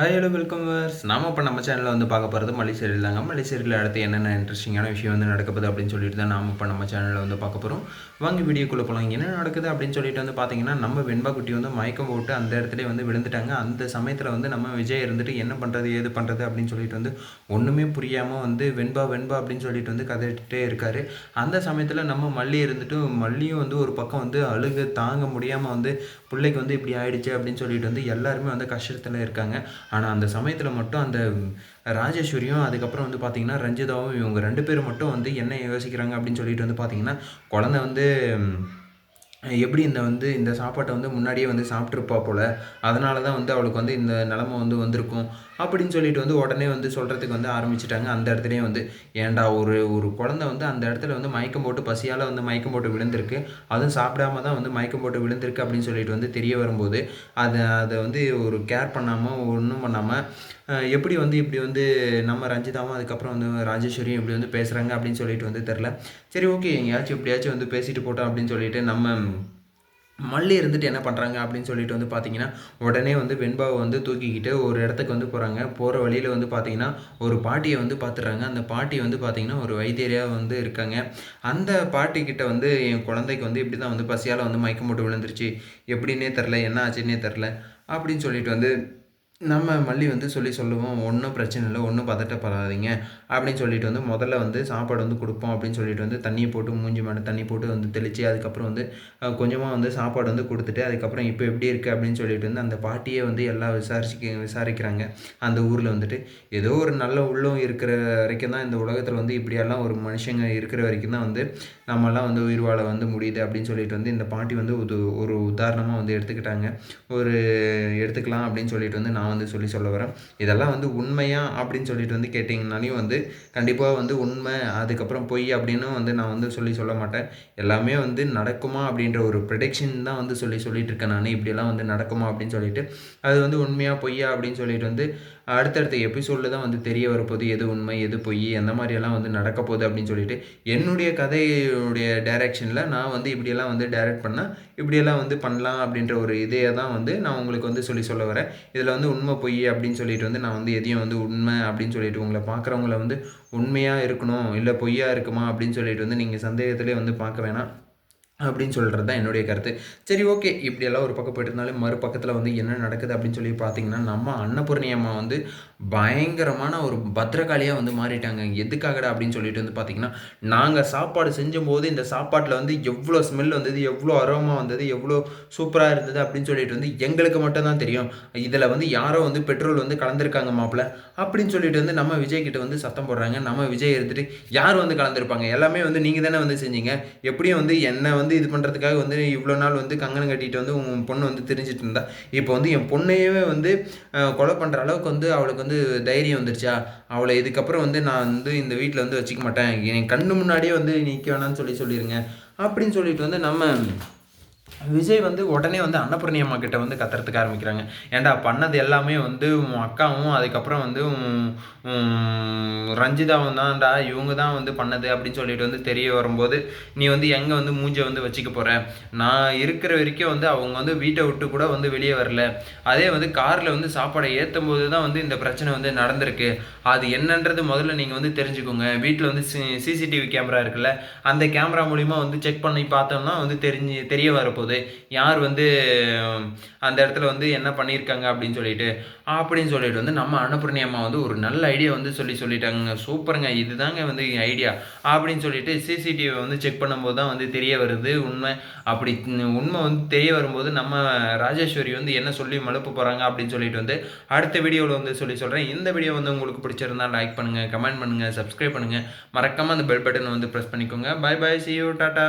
Hi hello welcome verse நாம் இப்போ நம்ம சேனலில் வந்து பார்க்க போகிறது மல்லி தாங்க. மல்லி அடுத்து என்னென்ன இன்ட்ரெஸ்டிங்கான விஷயம் வந்து நடக்க அப்படின்னு சொல்லிட்டு தான் நாம் இப்போ நம்ம சேனலில் வந்து பார்க்க போகிறோம் வாங்கி வீடியோக்குள்ளே போகலாம் என்ன நடக்குது அப்படின்னு சொல்லிட்டு வந்து பார்த்தீங்கன்னா நம்ம வெண்பா குட்டி வந்து மயக்கம் போட்டு அந்த இடத்துல வந்து விழுந்துட்டாங்க. அந்த சமயத்தில் வந்து நம்ம விஜய் இருந்துட்டு என்ன பண்ணுறது ஏது பண்ணுறது அப்படின்னு சொல்லிட்டு வந்து ஒன்றுமே புரியாமல் வந்து வெண்பா வெண்பா அப்படின்னு சொல்லிட்டு வந்து கதைக்கிட்டே இருக்கார். அந்த சமயத்தில் நம்ம மல்லி இருந்துட்டு மல்லியும் வந்து ஒரு பக்கம் வந்து அழுக தாங்க முடியாமல் வந்து பிள்ளைக்கு வந்து இப்படி ஆயிடுச்சு அப்படின்னு சொல்லிட்டு வந்து எல்லாருமே வந்து கஷ்டத்தில் இருக்காங்க. ஆனால் அந்த சமயத்தில் மட்டும் அந்த ராஜேஸ்வரியும் அதுக்கப்புறம் வந்து பார்த்திங்கன்னா ரஞ்சிதாவும் இவங்க ரெண்டு பேரும் மட்டும் வந்து என்ன யோசிக்கிறாங்க அப்படின்னு சொல்லிட்டு வந்து பார்த்திங்கன்னா குழந்த வந்து எப்படி இந்த வந்து இந்த சாப்பாட்டை வந்து முன்னாடியே வந்து சாப்பிட்ருப்பா போல் அதனால தான் வந்து அவளுக்கு வந்து இந்த நிலமை வந்து வந்திருக்கும் அப்படின்னு சொல்லிட்டு வந்து உடனே வந்து சொல்கிறதுக்கு வந்து ஆரம்பிச்சிட்டாங்க. அந்த இடத்துலையும் வந்து ஏன்டா ஒரு ஒரு குழந்தை வந்து அந்த இடத்துல வந்து மயக்கம் போட்டு பசியால் வந்து மயக்கம் போட்டு விழுந்திருக்கு. அதுவும் சாப்பிடாம தான் வந்து மயக்கம் போட்டு விழுந்திருக்கு அப்படின்னு சொல்லிட்டு வந்து தெரிய வரும்போது அதை அதை வந்து ஒரு கேர் பண்ணாமல் ஒன்றும் பண்ணாமல் எப்படி வந்து இப்படி வந்து நம்ம ரஞ்சிதாவும் அதுக்கப்புறம் வந்து ராஜேஸ்வரியும் இப்படி வந்து பேசுகிறாங்க அப்படின்னு சொல்லிட்டு வந்து தெரில சரி ஓகே எங்கேயாச்சும் இப்படியாச்சும் வந்து பேசிட்டு போட்டோம் அப்படின்னு சொல்லிட்டு நம்ம மல்லி இருந்துட்டு என்ன பண்ணுறாங்க அப்படின்னு சொல்லிட்டு வந்து பார்த்தீங்கன்னா உடனே வந்து வெண்பாவை வந்து தூக்கிக்கிட்டு ஒரு இடத்துக்கு வந்து போகிறாங்க போகிற வழியில் வந்து பார்த்தீங்கன்னா ஒரு பாட்டியை வந்து பார்த்துடுறாங்க அந்த பாட்டி வந்து பார்த்தீங்கன்னா ஒரு வைத்தியரியாக வந்து இருக்காங்க. அந்த பாட்டிக்கிட்ட வந்து என் குழந்தைக்கு வந்து இப்படி தான் வந்து பசியால் வந்து மயக்கம் போட்டு விழுந்துருச்சு. எப்படின்னே தெரில என்ன ஆச்சுன்னே தெரில அப்படின்னு சொல்லிட்டு வந்து நம்ம மல்லி வந்து சொல்லி சொல்லுவோம் ஒன்றும் பிரச்சனை இல்லை ஒன்றும் பதட்டப்படாதீங்க. அப்படின்னு சொல்லிட்டு வந்து முதல்ல வந்து சாப்பாடு வந்து கொடுப்போம் அப்படின்னு சொல்லிட்டு வந்து தண்ணியை போட்டு மூஞ்சி மேலே தண்ணி போட்டு வந்து தெளித்து அதுக்கப்புறம் வந்து கொஞ்சமாக வந்து சாப்பாடு வந்து கொடுத்துட்டு அதுக்கப்புறம் இப்போ எப்படி இருக்குது அப்படின்னு சொல்லிட்டு வந்து அந்த பாட்டியே வந்து எல்லாம் விசாரிச்சு விசாரிக்கிறாங்க. அந்த ஊரில் வந்துட்டு ஏதோ ஒரு நல்ல உள்ளம் இருக்கிற வரைக்கும் தான் இந்த உலகத்தில் வந்து இப்படியெல்லாம் ஒரு மனுஷங்க இருக்கிற வரைக்கும் தான் வந்து நம்மலாம் வந்து உயிர் வாழ வந்து முடியுது அப்படின்னு சொல்லிட்டு வந்து இந்த பாட்டி வந்து ஒரு ஒரு உதாரணமாக வந்து எடுத்துக்கிட்டாங்க. ஒரு எடுத்துக்கலாம் அப்படின்னு சொல்லிட்டு வந்து நான் நான் வந்து சொல்லி சொல்ல வரேன். இதெல்லாம் வந்து உண்மையா அப்படின்னு சொல்லிட்டு வந்து கேட்டிங்கனாலையும் வந்து கண்டிப்பாக வந்து உண்மை. அதுக்கப்புறம் பொய் அப்படின்னு வந்து நான் வந்து சொல்லி சொல்ல மாட்டேன். எல்லாமே வந்து நடக்குமா அப்படின்ற ஒரு ப்ரொடெக்ஷன் தான் வந்து சொல்லி சொல்லிட்டு இருக்கேன் நான். இப்படியெல்லாம் வந்து நடக்குமா அப்படின்னு சொல்லிட்டு. அது வந்து உண்மையாக பொய்யா அப்படின்னு சொல்லிட்டு வந்து அடுத்தடுத்த எபிசோடில் தான் வந்து தெரிய வரப்போகுது. எது உண்மை எது பொய் எந்த மாதிரியெல்லாம் வந்து நடக்க போகுது அப்படின்னு சொல்லிட்டு. என்னுடைய கதையுடைய டைரக்ஷனில் நான் வந்து இப்படியெல்லாம் வந்து டைரக்ட் பண்ணால் இப்படியெல்லாம் வந்து பண்ணலாம் அப்படின்ற ஒரு இதையை தான் வந்து நான் உங்களுக்கு வந்து சொல்லி சொல்ல வரேன். இதில் வந்து உண்மை பொய் அப்படின்னு சொல்லிட்டு வந்து நான் வந்து எதையும் வந்து உண்மை அப்படின்னு சொல்லிட்டு உங்களை பார்க்குறவங்கள வந்து உண்மையாக இருக்கணும் இல்லை பொய்யா இருக்குமா அப்படின்னு சொல்லிட்டு வந்து நீங்கள் சந்தேகத்திலே வந்து பார்க்க வேணாம். அப்படின்னு சொல்கிறது தான் என்னுடைய கருத்து. சரி ஓகே. இப்படியெல்லாம் ஒரு பக்கம் போயிட்டு இருந்தாலும் மறுபக்கத்தில் வந்து என்ன நடக்குது அப்படின்னு சொல்லி பார்த்தீங்கன்னா நம்ம அன்னபூர்ணி அம்மா வந்து பயங்கரமான ஒரு பத்திரகாளியாக வந்து மாறிட்டாங்க. எதுக்காகடா அப்படின்னு சொல்லிட்டு வந்து பார்த்தீங்கன்னா நாங்கள் சாப்பாடு செஞ்சும்போது இந்த சாப்பாட்டில் வந்து எவ்வளோ ஸ்மெல் வந்தது எவ்வளோ அரோமா வந்தது எவ்வளோ சூப்பராக இருந்தது அப்படின்னு சொல்லிட்டு வந்து எங்களுக்கு மட்டும்தான் தெரியும். இதில் வந்து யாரோ வந்து பெட்ரோல் வந்து கலந்துருக்காங்க மாப்பிள்ள. அப்படின்னு சொல்லிட்டு வந்து நம்ம விஜய் கிட்ட வந்து சத்தம் போடுறாங்க. நம்ம விஜய் எடுத்துகிட்டு யார் வந்து கலந்துருப்பாங்க? எல்லாமே வந்து நீங்கள் தானே வந்து செஞ்சீங்க. எப்படியும் வந்து என்ன வந்து வந்து இது பண்ணுறதுக்காக வந்து இவ்வளோ நாள் வந்து கங்கணம் கட்டிட்டு வந்து உன் பொண்ணு வந்து தெரிஞ்சிட்டு இருந்தா. இப்போ வந்து என் பொண்ணையவே வந்து கொலை பண்ணுற அளவுக்கு வந்து அவளுக்கு வந்து தைரியம் வந்துருச்சா? அவளை இதுக்கப்புறம் வந்து நான் வந்து இந்த வீட்டில் வந்து வச்சுக்க மாட்டேன். என் கண்ணு முன்னாடியே வந்து நிற்க வேணாம்னு சொல்லி சொல்லிடுங்க அப்படின்னு சொல்லிட்டு வந்து நம்ம விஜய் வந்து உடனே வந்து அன்னபூர்ணி அம்மா கிட்ட வந்து கத்துறதுக்கு ஆரம்பிக்கிறாங்க. ஏன்டா பண்ணது எல்லாமே வந்து உன் அக்காவும் அதுக்கப்புறம் வந்து ரஞ்சிதாவும் தான்டா இவங்க தான் வந்து பண்ணது அப்படின்னு சொல்லிட்டு வந்து தெரிய வரும்போது நீ வந்து எங்கே வந்து மூஞ்சை வந்து வச்சுக்க போகிற நான் இருக்கிற வரைக்கும் வந்து அவங்க வந்து வீட்டை விட்டு கூட வந்து வெளியே வரல. அதே வந்து காரில் வந்து சாப்பாடை ஏற்றும் போது தான் வந்து இந்த பிரச்சனை வந்து நடந்திருக்கு. அது என்னன்றது முதல்ல நீங்கள் வந்து தெரிஞ்சுக்கோங்க. வீட்டில் வந்து சிசிடிவி கேமரா இருக்குல்ல அந்த கேமரா மூலிமா வந்து செக் பண்ணி பார்த்தோம்னா வந்து தெரிஞ்சு தெரிய வரப்போகுது போகுது யார் வந்து அந்த இடத்துல வந்து என்ன பண்ணியிருக்காங்க அப்படின்னு சொல்லிட்டு அப்படின்னு சொல்லிட்டு வந்து நம்ம அன்னபூர்ணி அம்மா வந்து ஒரு நல்ல ஐடியா வந்து சொல்லி சொல்லிட்டாங்க சூப்பருங்க இதுதாங்க வந்து ஐடியா அப்படின்னு சொல்லிட்டு சிசிடிவி வந்து செக் பண்ணும்போது தான் வந்து தெரிய வருது உண்மை. அப்படி உண்மை வந்து தெரிய வரும்போது நம்ம ராஜேஸ்வரி வந்து என்ன சொல்லி மழுப்பு போகிறாங்க அப்படின்னு சொல்லிட்டு வந்து அடுத்த வீடியோவில் வந்து சொல்லி சொல்கிறேன் இந்த வீடியோ வந்து உங்களுக்கு பிடிச்சிருந்தா லைக் பண்ணுங்கள் கமெண்ட் பண்ணுங்கள் சப்ஸ்கிரைப் பண்ணுங்கள் மறக்காமல் அந்த பெல் பட்டனை வந்து ப்ரெஸ் பண்ணிக்கோங்க. Bye bye see you tata